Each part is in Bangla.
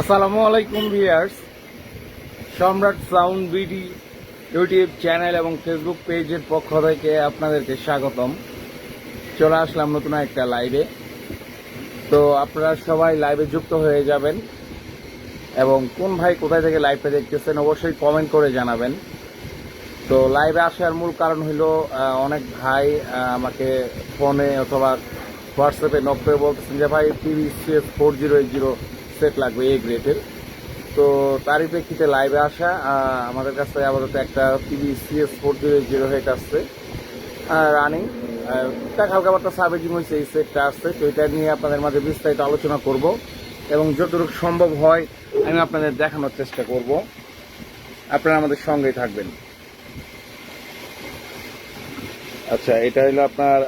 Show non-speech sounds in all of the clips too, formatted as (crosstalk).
আসসালামু আলাইকুম viewers Samrat sound BD YouTube channel এবং ফেসবুক পেজের পক্ষ থেকে আপনাদেরকে স্বাগতম। চলে আসলাম নতুন একটা লাইভে। তো আপনারা সবাই লাইভে যুক্ত হয়ে যাবেন এবং কোন ভাই কোথায় থেকে লাইভটা দেখতেছেন অবশ্যই কমেন্ট করে জানাবেন। তো লাইভে আসার মূল কারণ হলো অনেক ভাই আমাকে ফোনে অথবা হোয়াটসঅ্যাপে নক করে বলতেছেন যে, ভাই, TV CS four zero eight zero set লাগবে এই গ্রেডের তো তারই প্রেক্ষিতে লাইভে আসা আমাদের কাছে আপাতত একটা TV CS four zero zero head আসছে রানিং টুকটাক হালকা পাতলা সাবেজিং হয়েছে এই সেটটা আসছে, তো এটা নিয়ে আপনাদের মাঝে বিস্তারিত আলোচনা করব এবং যতটুকু সম্ভব হয় আমি আপনাদের দেখানোর চেষ্টা করব। আপনারা আমাদের সঙ্গেই থাকবেন। আচ্ছা এটা হলো আপনার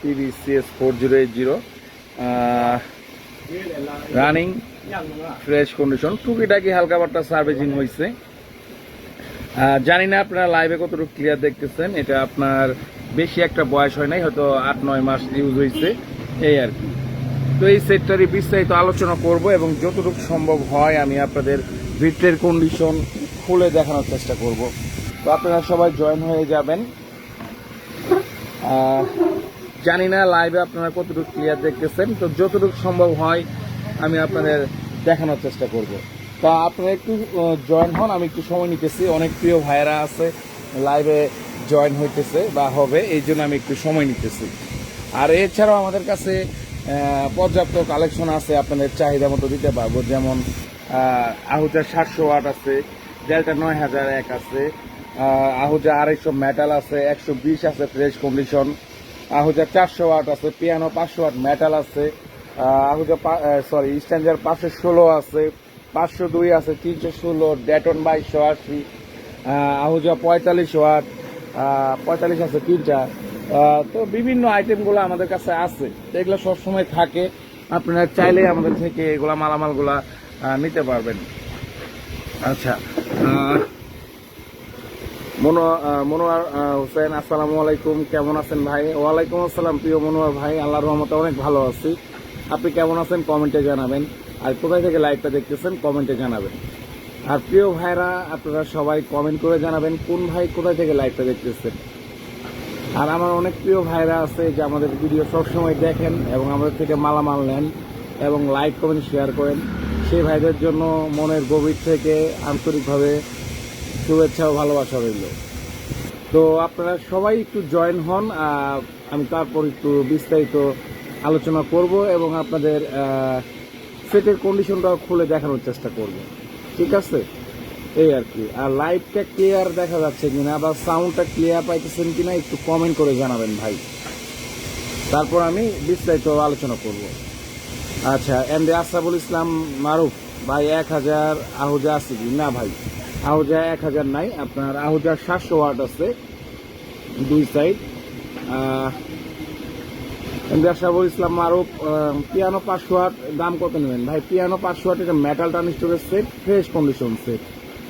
TV CS four zero eight zero running fresh condition টুকিটাকি হালকা পাতলা সার্ভিসিং হয়েছে জানি না আপনারা লাইভে কতটুকু ক্লিয়ার দেখতেছেন। এটা আপনার বেশি একটা বয়স হয় নাই, হয়তো আট, নয় মাস ইউজ হয়েছে এই আর কি। তো এই সেটটারই বিস্তারিত আলোচনা করব এবং যতটুকু সম্ভব হয় আমি আপনাদের ভিতরের কন্ডিশন খুলে দেখানোর চেষ্টা করব। তো আপনারা সবাই জয়েন হয়ে যাবেন। জানি না লাইভে আপনারা কতটুকু ক্লিয়ার দেখতেছেন। তো যতটুকু সম্ভব হয় আমি আপনাদের দেখানোর চেষ্টা করব। তা আপনারা একটু জয়েন হন আমি একটু সময় নিতেছি। অনেক প্রিয় ভাইয়েরা আছে লাইভে জয়েন হইতেছে বা হবে এই জন্য আমি একটু সময় নিতেছি। আর এছাড়াও আমাদের কাছে পর্যাপ্ত কালেকশন আছে আপনাদের চাহিদা মতো দিতে পারব। যেমন আহ, আহুজা সাতশো ওয়াট আছে ডেল্টা নয় হাজার এক আছে আহ, আহুজা আড়াইশো মেটাল আছে একশো বিশ আছে ফ্রেশ কন্ডিশন আহুজা চারশো ওয়াট আছে পিয়ানো পাঁচশো ওয়াট মেটাল আছে। আহুজা সরি স্ট্যান্ডার পাঁচশো ষোলো আছে, পাঁচশো দুই আছে, তিনশো ষোলো ডেটন বাইশশো আশি আহুজা পঁয়তাল্লিশ ওয়াট পঁয়তাল্লিশ আছে তিনটা। তো বিভিন্ন আইটেমগুলো আমাদের কাছে আছে, এগুলো সবসময় থাকে। আপনারা চাইলে আমাদের থেকে এগুলা মালামালগুলা নিতে পারবেন। আচ্ছা মনো মনোয়ার হোসেন, আসসালামু আলাইকুম, কেমন আছেন ভাই? ওয়ালাইকুম আসসালাম, প্রিয় মনোয়ার ভাই, আল্লাহর রহমতে অনেক ভালো আছি। আপনি কেমন আছেন কমেন্টে জানাবেন। আর কোথায় থেকে লাইভটা দেখতেছেন কমেন্টে জানাবেন। আর প্রিয় ভাইরা, আপনারা সবাই কমেন্ট করে জানাবেন কোন ভাই কোথায় থেকে লাইভটা দেখতেছেন। আর আমার অনেক প্রিয় ভাইরা আছে যে আমাদের ভিডিও সবসময় দেখেন এবং আমাদের থেকে মালামাল নেন এবং লাইক, কমেন্ট, শেয়ার করেন। সেই ভাইদের জন্য মনের গভীর থেকে আন্তরিকভাবে শুভেচ্ছা ও ভালোবাসা রইল। তো আপনারা সবাই একটু জয়েন হন আমি তারপর একটু বিস্তারিত আলোচনা করব এবং আপনাদের সেটের কন্ডিশনটাও খুলে দেখানোর চেষ্টা করব। ঠিক আছে? এই আর কি। আর লাইভটা ক্লিয়ার দেখা যাচ্ছে কিনা বা সাউন্ডটা ক্লিয়ার পাইতেছেন কিনা একটু কমেন্ট করে জানাবেন ভাই। তারপর আমি বিস্তারিত আলোচনা করব। আচ্ছা এম ডি আসাবুল ইসলাম মারুফ, ভাই এক হাজার, আহুজা আছে কি? না ভাই, আহুজা এক হাজার নাই। আপনার আহুজা সাতশো ওয়াট আছে, দুই সাইড আসাবুল ইসলাম মারুফ পিয়ানো পাঁচশো ওয়াট দাম কত নেবেন? ভাই পিয়ানো পাঁচশো ওয়াট এটা মেটাল ট্রানস্টোরের সেট ফ্রেশ কন্ডিশন সেট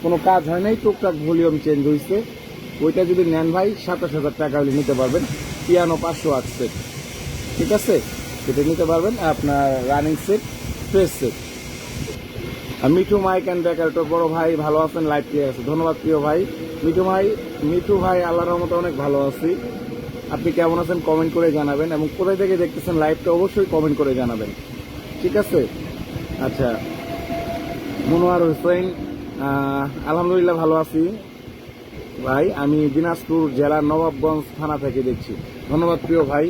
কোনো কাজ হয় নাই, টুকটাক ভলিউম চেঞ্জ হয়েছে ওইটা যদি নেন ভাই, সাতাশ হাজার টাকা হলে নিতে পারবেন পিয়ানো পাঁচশো ওয়াট সেট ঠিক আছে? সেটা নিতে পারবেন, আপনার running set fresh set Mithu mike and decorator বড় ভাই, ভালো আছেন লাইভ ক্লিয়ার আছে। ধন্যবাদ প্রিয় ভাই। মিঠু ভাই মিঠু ভাই, আল্লাহর রহমতে অনেক ভালো আছি। আপনি কেমন আছেন কমেন্ট করে জানাবেন এবং কোথায় থেকে দেখতেছেন লাইভটা অবশ্যই কমেন্ট করে জানাবেন। ঠিক আছে? আচ্ছা। মনোয়ার হোসেন আলহামদুলিল্লাহ ভালো আছি। ভাই, আমি দিনাজপুর জেলার নবাবগঞ্জ থানা থেকে দেখছি। ধন্যবাদ প্রিয় ভাই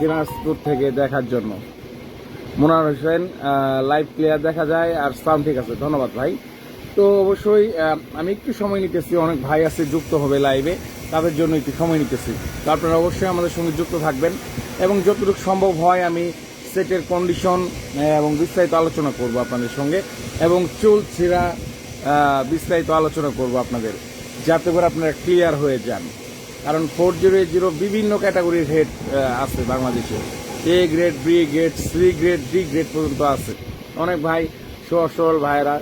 দিনাজপুর থেকে দেখার জন্য। মোনার হোসেন লাইভ ক্লিয়ার দেখা যায় আর সাউন্ড ঠিক আছে। ধন্যবাদ ভাই। তো অবশ্যই আমি একটু সময় নিতেছি, অনেক ভাই আছে যুক্ত হবে লাইভে তাদের জন্য একটু সময় নিতেছি। তো আপনারা অবশ্যই আমাদের সঙ্গে যুক্ত থাকবেন এবং যতটুকু সম্ভব হয় আমি সেটের কন্ডিশন এবং বিস্তারিত আলোচনা করব আপনাদের সঙ্গে এবং চুল ছিঁড়া বিস্তারিত আলোচনা করব আপনাদের, যাতে করে আপনারা ক্লিয়ার হয়ে যান। কারণ ফোর জিরো জিরো বিভিন্ন ক্যাটাগরির হেড আছে বাংলাদেশে। A grade B grade C grade D grade পর্যন্ত আছে। অনেক ভাই সহসল ভাইরা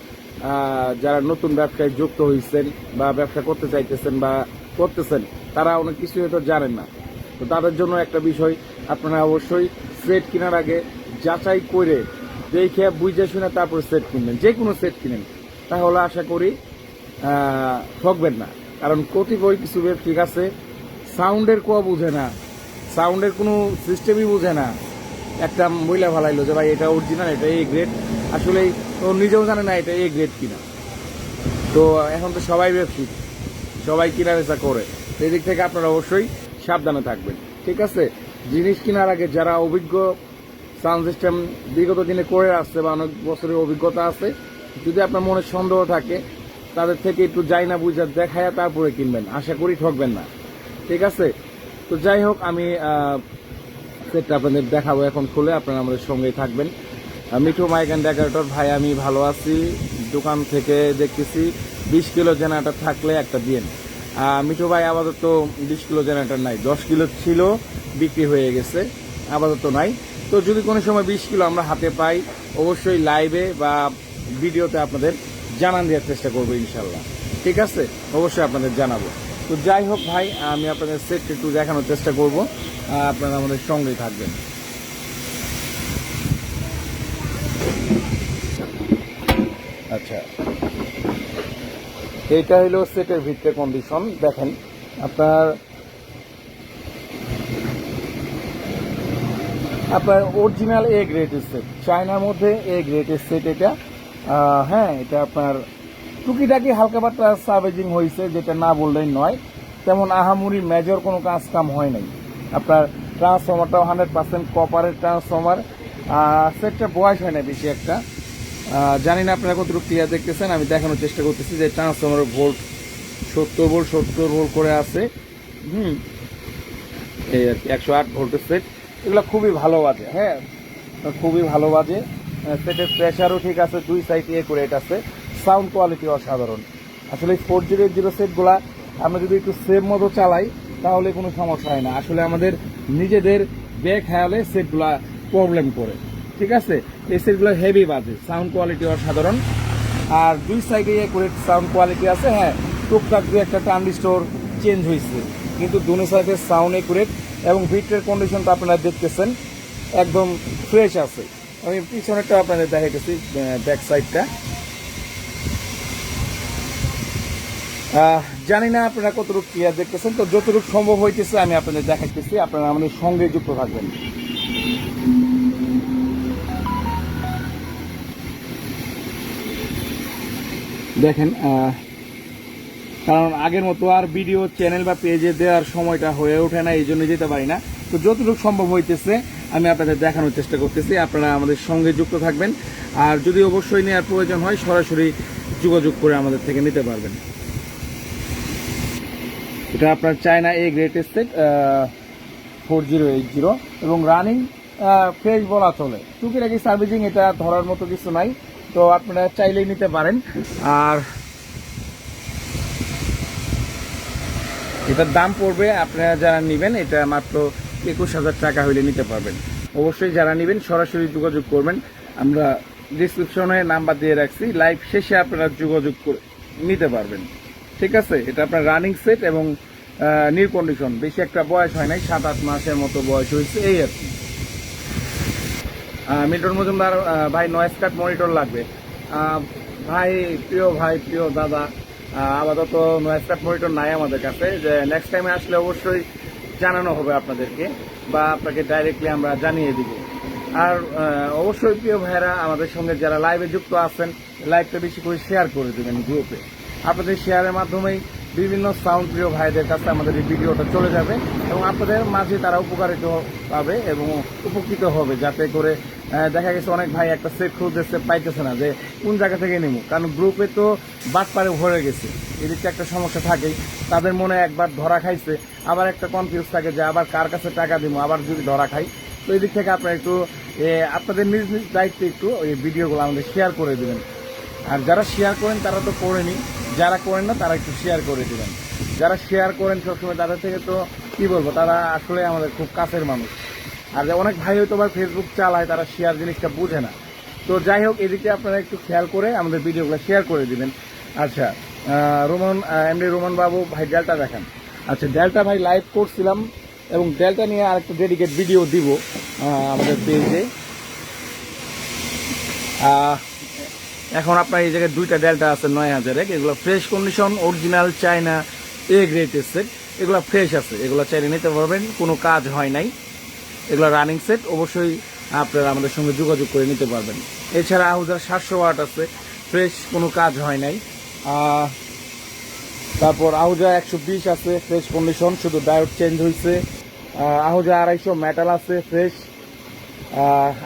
যারা নতুন ব্যবসায় যুক্ত হয়েছেন বা ব্যবসা করতে চাইতেছেন বা করতেছেন, তারা অনেক কিছু হয়তো জানেন না। তো তাদের জন্য একটা বিষয়, আপনারা অবশ্যই সেট কেনার আগে যাচাই করে দেখে বুঝে শুনে তারপর সেট কিনবেন। যে কোনো সেট কিনেন। তাহলে আশা করি ঠকবেন না। কারণ কতিপয় কিছু ঠিক আছে সাউন্ডের কোয়া বুঝে না, সাউন্ডের কোনো সিস্টেমই বুঝে না। একটা মহিলা ভালাইলো যে, ভাই, এটা অরিজিনাল এটা এ গ্রেড আসলে ও নিজেও জানে না এটা এ গ্রেড কিনা। তো এখন তো সবাই ব্যবসায়িক সবাই কিনা বেচা করে। সেই দিক থেকে আপনারা অবশ্যই সাবধানে থাকবেন। ঠিক আছে? জিনিস কেনার আগে যারা অভিজ্ঞ সাউন্ড সিস্টেম বিগত দিনে করে আসছে বা অনেক বছরের অভিজ্ঞতা আছে, যদি আপনার মনে সন্দেহ থাকে, তাদের থেকে একটু যাই না বুঝা দেখায় তারপরে কিনবেন। আশা করি ঠকবেন না। ঠিক আছে? তো যাই হোক, আমি সেটটা আপনাদের দেখাবো এখন খুলে, আপনারা আমাদের সঙ্গেই থাকবেন। মিঠু মাইক অ্যান্ড ডেকোরেটর, ভাই, আমি ভালো আছি। দোকান থেকে দেখতেছি বিশ কিলো জেনারেটর থাকলে একটা দিন মিঠু ভাই, আপাতত বিশ কিলো জেনারেটর নাই, দশ কিলো ছিল, বিক্রি হয়ে গেছে, আপাতত নাই। তো যদি কোনো সময় বিশ কিলো আমরা হাতে পাই, অবশ্যই লাইভে বা ভিডিওতে আপনাদের জানান দেওয়ার চেষ্টা করব ইনশাল্লাহ। ঠিক আছে? অবশ্যই আপনাদের জানাব। তো যাই হোক ভাই, আমি আপনাদের সেট একটু দেখানোর চেষ্টা করব। আপনারা আমাদের সঙ্গেই থাকবেন। আচ্ছা। এইটা হলো সেটের ভিতরে কন্ডিশন দেখেন, আপনার আপনার অরিজিনাল এ গ্রেটের সেট চায়নার মধ্যে এ গ্রেটের সেট এটা। হ্যাঁ এটা আপনার টুকিটাকি হালকা পাতলা সার্ভেজিং হয়েছে যেটা না বললেই নয়। তেমন আহামুরি মেজর কোনো কাজ কাম হয় নাই। আপনার ট্রান্সফর্মারটাও হান্ড্রেড পার্সেন্ট কপারের ট্রান্সফর্মার সেটটা বয়স হয় না বেশি একটা। জানি না আপনারা কতটুকু ক্লিয়ার দেখতেছেন, আমি দেখানোর চেষ্টা করতেছি যে ট্রান্সফর্মারের ভোল্ট সত্তর ভোল্ট সত্তর ভোল্ট করে আছে। হুম, এই আর কি, একশো আট ভোল্টের সেট এগুলো খুবই ভালো বাজে হ্যাঁ খুবই ভালো বাজে। সেটের প্রেশারও ঠিক আছে, দুই সাইড এ করে এটা আছে। সাউন্ড কোয়ালিটি অসাধারণ। আসলে ফোর জিরো জিরো সেটগুলা আমরা যদি একটু সেভ মতো চালাই, তাহলে কোনো সমস্যা হয় না। আসলে আমাদের নিজেদের ব্যাগ খেয়ালে সেটগুলা প্রবলেম করে। ঠিক আছে? এই সেটগুলো হেভি বাজে সাউন্ড কোয়ালিটি অসাধারণ। আর দুই সাইডে করে সাউন্ড কোয়ালিটি আছে হ্যাঁ টুকটাক দু একটা ট্রানজিস্টর চেঞ্জ হয়েছে। কিন্তু দুনো সাইডের সাউন্ড একুরেট এবং বিটের কন্ডিশনটা আপনারা দেখতেছেন, একদম ফ্রেশ আছে। আমি পিছনেরটা আপনাদের দেখাইতেছি ব্যাক সাইডটা জানি না আপনারা কতটুকু ক্লিয়ার দেখতেছেন, তো যতটুকু সম্ভব হইতেছে আমি আপনাদের দেখাইতেছি, আপনারা আমাদের সঙ্গে যুক্ত থাকবেন। দেখেন কারণ আগের মতো আর ভিডিও চ্যানেল বা পেজে দেওয়ার সময়টা হয়ে ওঠে না, এই জন্য যেতে পারি না। তো যতটুকু সম্ভব হইতেছে, আমি আপনাদের দেখানোর চেষ্টা করতেছি, আপনারা আমাদের সঙ্গে যুক্ত থাকবেন। আর যদি অবশ্যই নেওয়ার প্রয়োজন হয়, সরাসরি যোগাযোগ করে আমাদের থেকে নিতে পারবেন। এটা আপনার China a greatest set four zero eight zero এবং রানিং ফ্রেশ বলা চলে। টুকিটাকি সার্ভিসিং এটা ধরার মতো কিছু নাই। তো আপনারা চাইলেই নিতে পারেন। আর এটার দাম পড়বে, আপনারা যারা নেবেন, এটা মাত্র একুশ হাজার টাকা হইলে নিতে পারবেন। অবশ্যই যারা নেবেন, সরাসরি যোগাযোগ করবেন। আমরা ডিসক্রিপশনে নাম্বার দিয়ে রাখছি। লাইভ শেষে আপনারা যোগাযোগ নিতে পারবেন। ঠিক আছে? এটা আপনার রানিং সেট এবং নির কন্ডিশন বেশি একটা বয়স হয় নাই, সাত আট মাসের মতো বয়স হয়েছে এই আর কি। মিল্টন মজুমদার ভাই নয়েস কাট মনিটর লাগবে। ভাই, প্রিয় ভাই, প্রিয় দাদা আপাতত নয়েস কাট মনিটর নাই আমাদের কাছে। যে নেক্সট টাইমে আসলে অবশ্যই জানানো হবে আপনাদেরকে বা আপনাকে ডাইরেক্টলি আমরা জানিয়ে দিব। আর অবশ্যই প্রিয় ভাইরা আমাদের সঙ্গে যারা লাইভে যুক্ত আছেন লাইভটা বেশি করে শেয়ার করে দেবেন গ্রুপে আপনাদের শেয়ারের মাধ্যমেই বিভিন্ন সাউন্ড প্রিয় ভাইদের কাছে আমাদের এই ভিডিওটা চলে যাবে এবং আপনাদের মাঝে তারা উপকারিত পাবে এবং উপকৃত হবে যাতে করে দেখা গেছে অনেক ভাই একটা সেট খুঁজতেছে পাইতেছে না যে কোন জায়গা থেকে নেব। কারণ গ্রুপে তো বাটপারে ভরে গেছে। এদিকে একটা সমস্যা থাকেই। তাদের মনে একবার ধরা খাইছে, আবার একটা কনফিউজ থাকে যে আবার কার কাছে টাকা দিব, আবার যদি ধরা খাই। তো এদিক থেকে আপনারা একটু আপনাদের নিজ নিজ দায়িত্বে একটু ওই ভিডিওগুলো আমাদের শেয়ার করে দেবেন। আর যারা শেয়ার করেন তারা তো করেনি যারা করেন না, তারা একটু শেয়ার করে দেবেন। যারা শেয়ার করেন সবসময়, তাদের থেকে তো কি বলব, তারা আসলে আমাদের খুব কাছের মানুষ। আর অনেক ভাই হয়তো আবার ফেসবুক চালায়, তারা শেয়ার জিনিসটা বুঝে না। তো যাই হোক, এদিকে আপনারা একটু খেয়াল করে আমাদের ভিডিওগুলো শেয়ার করে দিবেন। আচ্ছা রোমান এমডি রোমান বাবু, ভাই ডেলটা দেখান। আচ্ছা ডেলটা ভাই লাইভ করছিলাম এবং ডেলটা নিয়ে আরেকটা ডেডিকেট ভিডিও দিব আমাদের পেজে এখন আপনার এই জায়গায় দুইটা ডেল্টা আছে নয় হাজারে এগুলো fresh condition original China A grade set এগুলো ফ্রেশ আছে এগুলো চাইলে নিতে পারবেন কোনো কাজ হয় নাই। এগুলো রানিং সেট অবশ্যই আপনারা আমাদের সঙ্গে যোগাযোগ করে নিতে পারবেন। এছাড়া আহুজার সাতশো ওয়াট আছে ফ্রেশ কোনো কাজ হয় নাই। তারপর আহুজা একশো বিশ আছে ফ্রেশ কন্ডিশন শুধু ডায়োড চেঞ্জ হয়েছে আহ, আহুজা আড়াইশো মেটাল আছে ফ্রেশ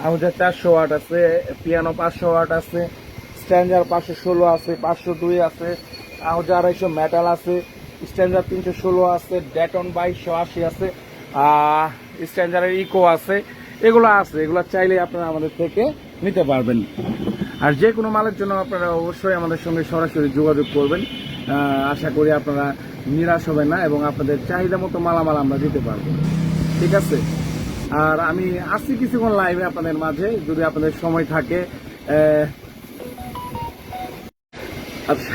আহুজা চারশো ওয়াট আছে পিয়ানো পাঁচশো ওয়াট আছে। স্ট্যান্ডার পাঁচশো ষোলো আছে, পাঁচশো দুই আছে আড়াইশো মেটাল আছে, স্ট্যান্ডার তিনশো ষোলো আছে ডেটন বাইশশো আশি আছে স্ট্যান্ডারের ইকো আছে, এগুলো আছে, এগুলো চাইলে আপনারা আমাদের থেকে নিতে পারবেন। আর যে কোনো মালের জন্য আপনারা অবশ্যই আমাদের সঙ্গে সরাসরি যোগাযোগ করবেন। আশা করি আপনারা নিরাশ হবেন না এবং আপনাদের চাহিদা মতো মালামাল আমরা দিতে পারব। ঠিক আছে? আর আমি আসছি কিছুক্ষণ লাইভে আপনাদের মাঝে। যদি আপনাদের সময় থাকে আচ্ছা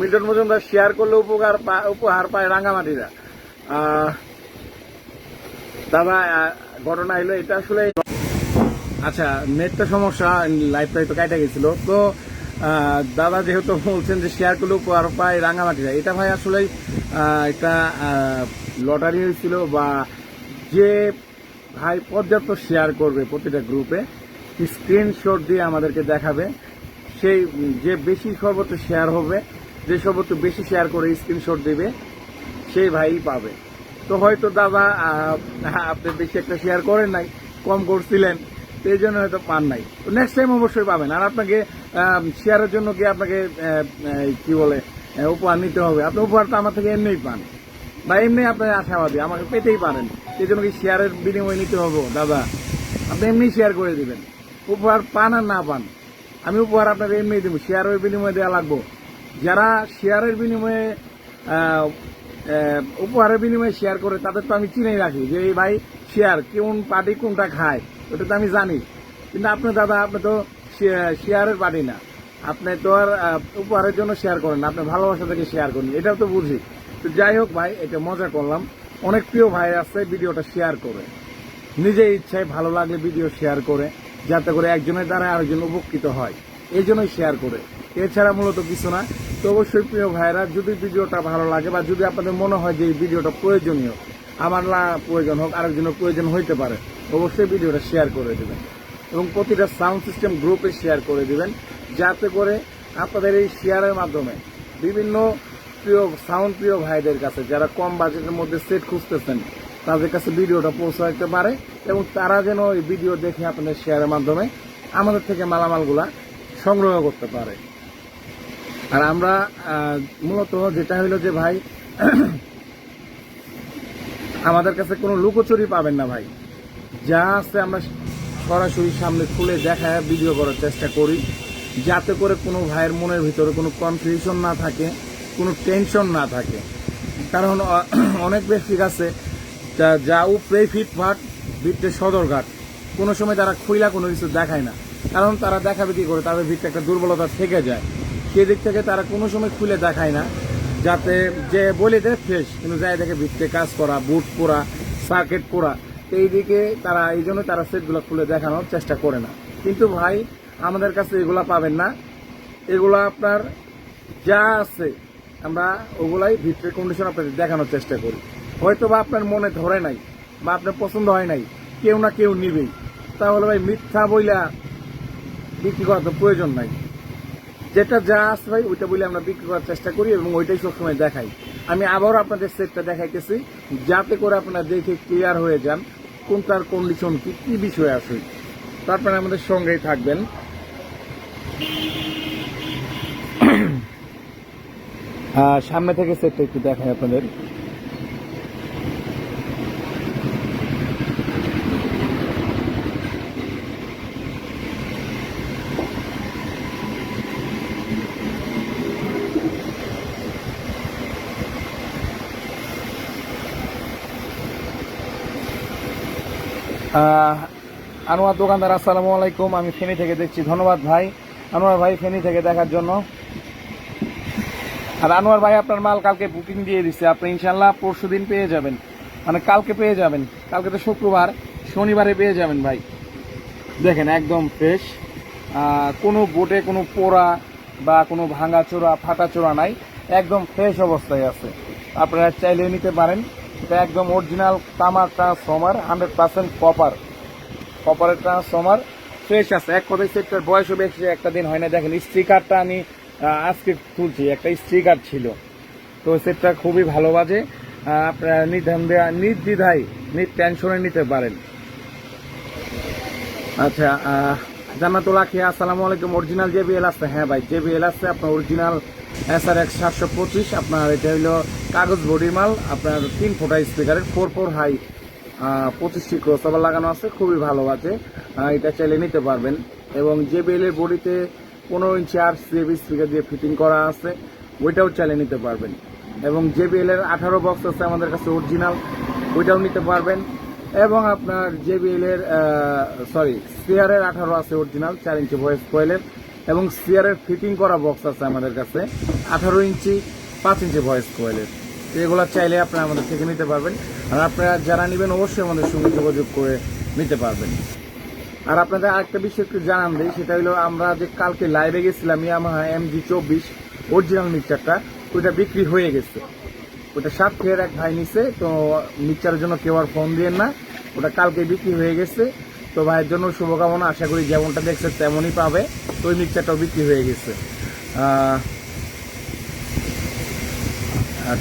মিল্টন মজুমদার শেয়ার করলে উপকার উপহার পায় রাঙামাটিরা। দাদা ঘটনা হলো এটা আসলে আচ্ছা নেটটা সমস্যা লাইভটা তো কাটা গেছিল। তো দাদা যেহেতু বলছেন যে শেয়ার করলে উপহার পায় রাঙামাটিরা, এটা ভাই আসলে একটা লটারি হয়েছিল বা যে ভাই পর্যাপ্ত শেয়ার করবে প্রতিটা গ্রুপে স্ক্রিনশট দিয়ে আমাদেরকে দেখাবে। সেই যে বেশি সর্বোচ্চ শেয়ার হবে, যে সর্বোচ্চ বেশি শেয়ার করে স্ক্রিনশট দেবে, সেই ভাই পাবে। তো হয়তো দাদা আপনি বেশি একটা শেয়ার করেন নাই, কম করছিলেন, তো এই জন্য হয়তো পান নাই। তো নেক্সট টাইম অবশ্যই পাবেন। আর আপনাকে শেয়ারের জন্য কি আপনাকে কি বলে উপহার নিতে হবে। আপনি উপহার তো আমার থেকে এমনিই পান। বা এমনি আপনার আশাবাদী, আমাকে পেতেই পারেন। সেই জন্য কি শেয়ারের বিনিময়ে নিতে হবে, দাদা? আপনি এমনি শেয়ার করে দিবেন। উপহার পান আর না পান। আমি উপহার আপনাকে এমনি দেবো শেয়ারের বিনিময়ে দেওয়া লাগবো। যারা শেয়ারের বিনিময়ে উপহারের বিনিময়ে শেয়ার করে, তাদের তো আমি চিনেই রাখি যে, এই ভাই শেয়ার কোন পার্টি কোনটা খায়? ওটা তো আমি জানি। কিন্তু আপনি দাদা, আপনি তো শেয়ারের পার্টি না। আপনি তো আর উপহারের জন্য শেয়ার করেন না, আপনি ভালোবাসা থেকে শেয়ার করেন এটাও তো বুঝি। তো যাই হোক ভাই, এটা মজা করলাম। অনেক প্রিয় ভাই আছে, ভিডিওটা শেয়ার করে। নিজে ইচ্ছায় ভালো লাগলে ভিডিও শেয়ার করে। যাতে করে একজনের দ্বারা আরেকজন উপকৃত হয়। এই জন্যই শেয়ার করে। এছাড়া মূলত কিছু না, তো অবশ্যই প্রিয় ভাইরা যদি ভিডিওটা ভালো লাগে বা যদি আপনাদের মনে হয় যে এই ভিডিওটা প্রয়োজনীয়, আমার না প্রয়োজন হোক, আরেকজনের প্রয়োজন হইতে পারে, অবশ্যই ভিডিওটা শেয়ার করে দেবেন এবং প্রতিটা সাউন্ড সিস্টেম গ্রুপে শেয়ার করে দেবেন, যাতে করে আপনাদের এই শেয়ারের মাধ্যমে বিভিন্ন প্রিয় সাউন্ড প্রিয় ভাইদের কাছে, যারা কম বাজেটের মধ্যে সেট খুঁজতেছেন তাদের কাছে ভিডিওটা পৌঁছাতে পারে এবং তারা যেন এই ভিডিও দেখে আপনাদের শেয়ারের মাধ্যমে আমাদের থেকে মালামালগুলা সংগ্রহ করতে পারে। আর আমরা মূলত যেটা হইল যে ভাই, (clears throat) আমাদের কাছে কোনো লুকোচুরি পাবেন না ভাই। যা আছে আমরা সরাসরি সামনে খুলে দেখায়, ভিডিও করার চেষ্টা করি। যাতে করে কোনো ভাইয়ের মনের ভিতরে কোনো কনফিউশন না থাকে, কোনো টেনশন না থাকে। কারণ (clears throat) অনেক ব্যক্তি আছে যা- যা উপরে ফিটফাট ভিতরে সদরঘাট কোনো সময় তারা খুইলা কোনো কিছু দেখায় না। কারণ তারা দেখাবে কি করে? তাদের ভিতরে একটা দুর্বলতা থেকে যায়। সেদিক থেকে তারা কোনো সময় খুলে দেখায় না, যাতে যে বলে দেয় ফ্রেশ কিন্তু যাই দেখে ভিতরে কাজ করা বুট পোড়া সার্কিট পোড়া এই দিকে তারা, এই জন্য তারা সেটগুলো খুলে দেখানোর চেষ্টা করে না। কিন্তু ভাই, আমাদের কাছে এগুলা পাবেন না। এগুলো আপনার যা আছে, আমরা ওগুলাই ভিতরে কন্ডিশন আপনাদের দেখানোর চেষ্টা করি। হয়তো বা আপনার মনে ধরে নাই বা আপনার পছন্দ হয় নাই, কেউ না কেউ নিবেই তাহলে ভাই মিথ্যা বইলা বিক্রি করার তো প্রয়োজন নাই। যেটা যা আছে ভাই, ওইটা বলে আমরা বিক্রি করার চেষ্টা করি এবং ওইটাই সবসময় দেখাই। আমি আবারও আপনাদের সেটটা দেখাইতেছি, যাতে করে আপনারা দেখে ক্লিয়ার হয়ে যান কোনটার কন্ডিশন কি কি বিষয় আছে। তারপরে আমাদের সঙ্গেই থাকবেন। সামনে থেকে সেটটা একটু দেখাই আপনাদের। আনোয়ার দোকানদার, আসসালামু আলাইকুম। আমি ফেনি থেকে দেখছি। ধন্যবাদ ভাই। আনোয়ার ভাই ফেনি থেকে দেখার জন্য। আর আনোয়ার ভাই, আপনার মাল কালকে বুকিং দিয়ে দিচ্ছে আপনি ইনশাল্লাহ পরশু দিন পেয়ে যাবেন। মানে কালকে পেয়ে যাবেন। কালকে তো শুক্রবার। শনিবারে পেয়ে যাবেন ভাই। দেখেন, একদম ফ্রেশ কোনো বোটে কোনো পোড়া বা কোনো ভাঙাচোরা, ফাটাচোরা নাই। একদম ফ্রেশ অবস্থায় আছে। আপনারা চাইলে নিতে পারেন। এটা একদম অরিজিনাল তামার ট্রান্সফর্মার হান্ড্রেড পার্সেন্ট কপার কপারের ট্রান্সফর্মার ফ্রেশ আছে। এক কথায় সেটটার বয়সও বেশি, একটা দিন হয় না দেখেন স্টিকারটা আমি আজকে তুলছি। একটা স্টিকার ছিল। তো সেটটা খুবই ভালো বাজে। আপনারা নির্দ্বিধায় নির টেনশনে নিতে পারেন। আচ্ছা জান্নাতুল আখি আসসালামু আলাইকুম। অরিজিনাল জেবিএল আছে। হ্যাঁ ভাই জেবিএল আছে। আপনার অরিজিনাল এস আর এক্স সাতশো পঁচিশ, আপনার এটা হলো কাগজ বডির মাল। আপনার তিন ফোটা স্পিকারের ফোর ফোর হাই পঁচিশটি ক্রস আবার লাগানো আছে। খুবই ভালো আছে। এটা চাইলে নিতে পারবেন। এবং জেবিএল এর বডিতে পনেরো ইঞ্চি আর সিএবি স্পিকার দিয়ে ফিটিং করা আছে। ওইটাও চাইলে নিতে পারবেন। এবং জেবিএল এর আঠারো বক্স আছে আমাদের কাছে অরিজিনাল ওইটাও নিতে পারবেন। এবং আপনার জেবিএল এর সরি সিআরের আঠারো আছে অরিজিনাল চার ইঞ্চি ভয়েস কোয়েলের এবং সিআরের ফিটিং করা বক্স আছে আমাদের কাছে, আঠারো ইঞ্চি পাঁচ ইঞ্চি ভয়েস কোয়েলের এগুলো চাইলে আপনারা আমাদের থেকে নিতে পারবেন, আর আপনারা যারা নেবেন অবশ্যই আমাদের সঙ্গে যোগাযোগ করে নিতে পারবেন। আর আপনাদের আরেকটা বিষয় একটু জানান দিই, সেটা হলো আমরা যে কালকে লাইভে গেছিলাম ইয়ামাহা এম জি চব্বিশ অরিজিনাল মিক্সচারটা ওইটা বিক্রি হয়ে গেছে। ওটা সাত খেয়ের এক ভাই নিছে, তো মিক্সচারের জন্য কেউ আর ফোন দিয়েন না। ওটা কালকে বিক্রি হয়ে গেছে। তো ভাইয়ের জন্য শুভকামনা, আশা করি যেমনটা দেখছে তেমনই পাবে। তো ওই মিক্সারটাও বিক্রি হয়ে গেছে।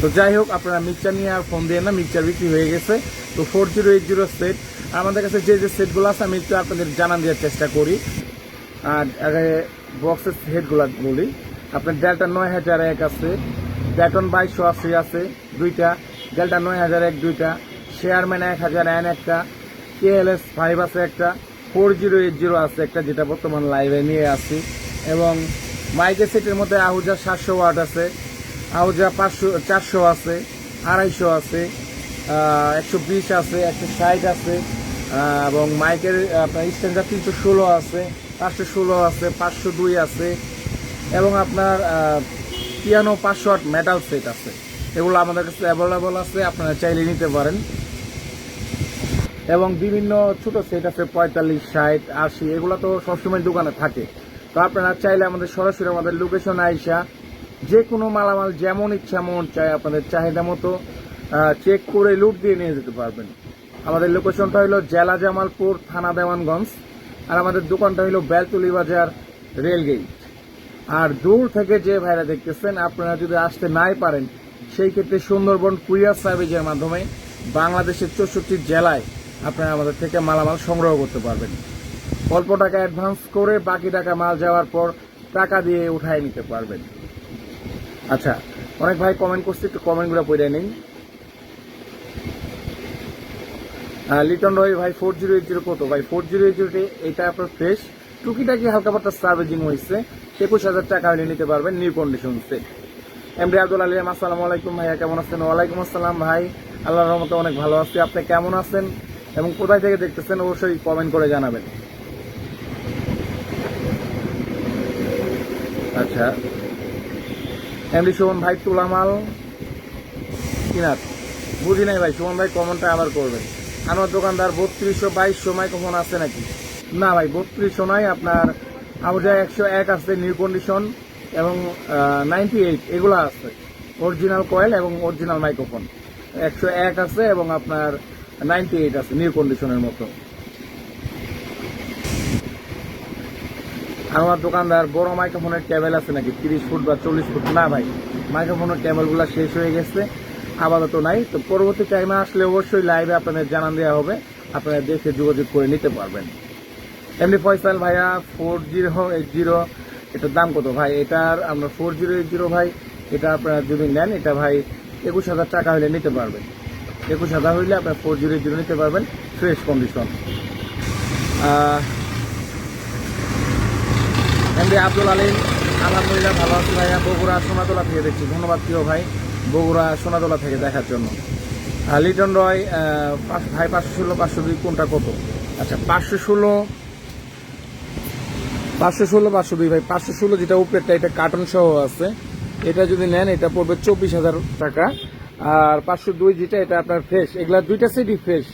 তো যাই হোক, আপনারা মিক্সচার নিয়ে আর ফোন দিয়ে না মিক্সচার বিক্রি হয়ে গেছে। তো four zero eight zero set আমাদের কাছে যে যে সেটগুলো আছে, আমি একটু আপনাদের জানান দেওয়ার চেষ্টা করি। আর, আগে বক্সের হেডগুলো বলি। আপনার ডেল্টা নয় হাজার এক আছে ড্যাটন বাইশশো আশি আছে। দুইটা ডেল্টা নয় হাজার এক দুইটা শেয়ারম্যান এক হাজার এন একটা কেএলএস ফাইভ আছে একটা ফোর জিরো এইট জিরো আছে একটা, যেটা বর্তমান লাইভে নিয়ে আসি এবং মাইকের সেটের মধ্যে আহুজা সাতশো ওয়াট আছে আহুজা পাঁচশো, চারশো আছে, আড়াইশো আছে একশো বিশ আছে, একশো ষাট আছে এবং মাইকের আপনার স্ট্যান্ডার তিনশো ষোলো আছে, পাঁচশো ষোলো আছে, পাঁচশো দুই আছে, এবং আপনার পিয়ানো পাঁচশো আট মেটাল সেট আছে। এগুলো আমাদের কাছে অ্যাভেলেবল আছে, আপনারা চাইলে নিতে পারেন। এবং বিভিন্ন ছোট সেট আছে, পঁয়তাল্লিশ, ষাট, আশি, এগুলো তো সবসময় দোকানে থাকে। তো আপনারা চাইলে আমাদের সরাসরি আমাদের লোকেশন আইসা যে কোনো মালামাল যেমন ইচ্ছা মন চাই আপনাদের চাহিদা মতো চেক করে লুট দিয়ে নিয়ে যেতে পারবেন। আমাদের লোকেশনটা হলো জেলা জামালপুর, থানা দেওয়ানগঞ্জ, আর আমাদের দোকানটা হলো বেলতুলি বাজার, রেলগেট। আর দূর থেকে যে ভাইরা দেখতেছেন, আপনারা যদি আসতে নাই পারেন সেই ক্ষেত্রে সুন্দরবন কুরিয়ার সার্ভিসের মাধ্যমে বাংলাদেশের চৌষট্টি জেলায় আপনারা আমাদের থেকে মালামাল সংগ্রহ করতে পারবেন। অল্প টাকা অ্যাডভান্স করে বাকি টাকা মাল যাওয়ার পর টাকা দিয়ে উঠায় নিতে পারবেন। আচ্ছা অনেক ভাই কমেন্ট করছে একটু কমেন্টগুলো পড়ে আহ, লিটন রয় ভাই ফোর জিরো এইট জিরো কত? ভাই ফোর জিরো এইট জিরো এটা আপনার ফ্রেশ টুকিটাকি হালকা পাত্তা সার্ভিসিং হয়েছে। একুশ হাজার টাকা নিতে পারবেন new condition set MD Abdul Aliyam আসসালামু আলাইকুম ভাইয়া, কেমন আছেন? ওয়ালাইকুম আসসালাম ভাই, আল্লাহর রহমতে অনেক ভালো আছি। আপনি কেমন আছেন এবং কোথায় থেকে দেখতেছেন অবশ্যই কমেন্ট করে জানাবেন। আচ্ছা এমডি সুমন ভাই, তুলামাল কিনার। বুঝি নাই ভাই, সুমন ভাই কমেন্টটা আবার করবেন। আমার দোকানদার, বত্রিশশো বাইশশো মাইক্রোফোন আছে নাকি? না ভাই, বত্রিশশো নয়, আপনার আবুজা একশো এক আছে নিউ কন্ডিশন এবং নাইনটি এইট এগুলো আছে। অরিজিনাল কয়েল এবং অরিজিনাল মাইক্রোফোন একশো এক আছে এবং আপনার নাইনটি এইট আছে নিউ কন্ডিশনের মতো। আমার দোকানদার বড় মাইক্রোফোনের কেবল আছে নাকি? তিরিশ ফুট বা চল্লিশ ফুট? না ভাই মাইক্রোফোনের কেবলগুলো শেষ হয়ে গেছে, আপাতত নাই। তো পরবর্তী টাইমে আসলে অবশ্যই লাইভে আপনাদের জানান দেওয়া হবে। আপনারা দেখে যোগাযোগ করে নিতে পারবেন। এমনি ফয়সাল ভাইয়া ফোর জিরো এইট জিরো এটার দাম কত? ভাই, এটার আমরা ফোর জিরো এইট জিরো ভাই, এটা আপনারা যদি নেন, এটা ভাই একুশ হাজার টাকা হলে নিতে পারবেন। একুশ হাজার হইলে আপনার ফোর জিরো জিরো নিতে পারবেন fresh condition MD Abdul Alim, আলহামদুলিল্লাহ ভালো আছি ভাইয়া। বগুড়া সোনাতলা থেকে দেখছি। ধন্যবাদ প্রিয় ভাই, বগুড়া সোনাতলা থেকে দেখার জন্য। লিটন রয় ভাই পাঁচশো ষোলো, পাঁচশো দুই, কোনটা কত? আচ্ছা পাঁচশো ষোলো পাঁচশো ষোলো, পাঁচশো দুই ভাই, পাঁচশো ষোলো যেটা উপরেরটা, এটা কার্টন সহ আছে। এটা যদি নেন, এটা পড়বে চব্বিশ হাজার টাকা। আর পাঁচশো দুই যেটা, এটা আপনার ফ্রেশ এগুলা দুইটা সেটই ফ্রেশ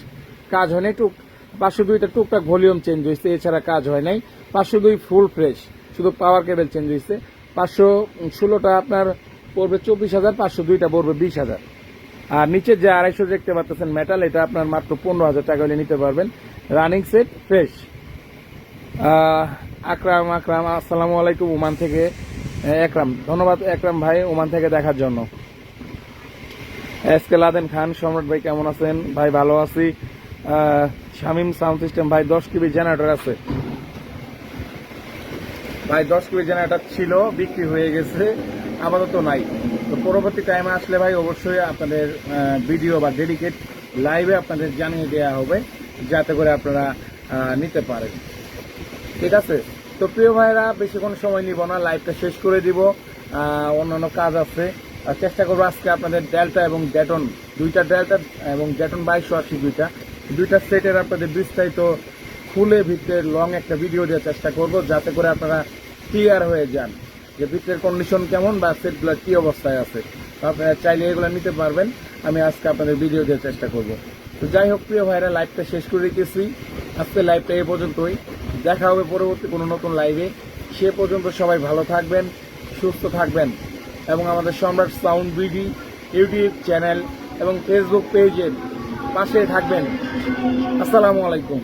কাজ হয় নাই, টুক পাঁচশো দুইটা টুকটাক ভলিউম চেঞ্জ হয়েছে এছাড়া কাজ হয় নাই। পাঁচশো দুই ফুল ফ্রেশ শুধু পাওয়ার কেবল চেঞ্জ হয়েছে পাঁচশো ষোলোটা আপনার পড়বে চব্বিশ হাজার, পাঁচশো দুইটা পড়বে বিশ হাজার। আর নিচে যে আড়াইশো দেখতে পাচ্ছেন মেটাল এটা আপনার মাত্র পনেরো হাজার টাকা হলে নিতে পারবেন। Running set fresh Akram Akram, আসসালামু আলাইকুম ওমান থেকে। একরাম, ধন্যবাদ একরাম ভাই ওমান থেকে দেখার জন্য। এস কে লাদেন খান, সম্রাট ভাই কেমন আছেন? ভাই ভালো আছি। শামীম সাউন্ড সিস্টেম, ভাই দশ কেবি জেনারেটর আছে। ভাই দশ কেবি জেনারেটর ছিল, বিক্রি হয়ে গেছে, আপাতত নাই। তো পরবর্তী টাইমে আসলে ভাই অবশ্যই আপনাদের ভিডিও বা ডেডিকেট লাইভে আপনাদের জানিয়ে দেওয়া হবে, যাতে করে আপনারা নিতে পারেন। ঠিক আছে? তো প্রিয় ভাইরা বেশিক্ষণ সময় নিব না লাইভটা শেষ করে দিব। অন্যান্য কাজ আছে। আর চেষ্টা করব আজকে আপনাদের ডেল্টা এবং ডেটন দুইটা ডেল্টা এবং ডেটন বাইশশো আশি দুইটা। দুইটা সেটের আপনাদের বিস্তারিত খুলে ভিতরে লং একটা ভিডিও দেওয়ার চেষ্টা করব, যাতে করে আপনারা ক্লিয়ার হয়ে যান যে ভিতরের কন্ডিশন কেমন বা সেটগুলো কী অবস্থায় আছে। আপনারা চাইলে এগুলো নিতে পারবেন। আমি আজকে আপনাদের ভিডিও দেওয়ার চেষ্টা করব। তো যাই হোক, প্রিয় ভাইরা লাইভটা শেষ করে রেখেছি আজকে লাইভটা এ পর্যন্তই। দেখা হবে পরবর্তী কোনো নতুন লাইভে সে পর্যন্ত সবাই ভালো থাকবেন, সুস্থ থাকবেন। এবং আমাদের Samrat sound BD YouTube channel এবং ফেসবুক পেজের পাশে থাকবেন। আসসালামু আলাইকুম।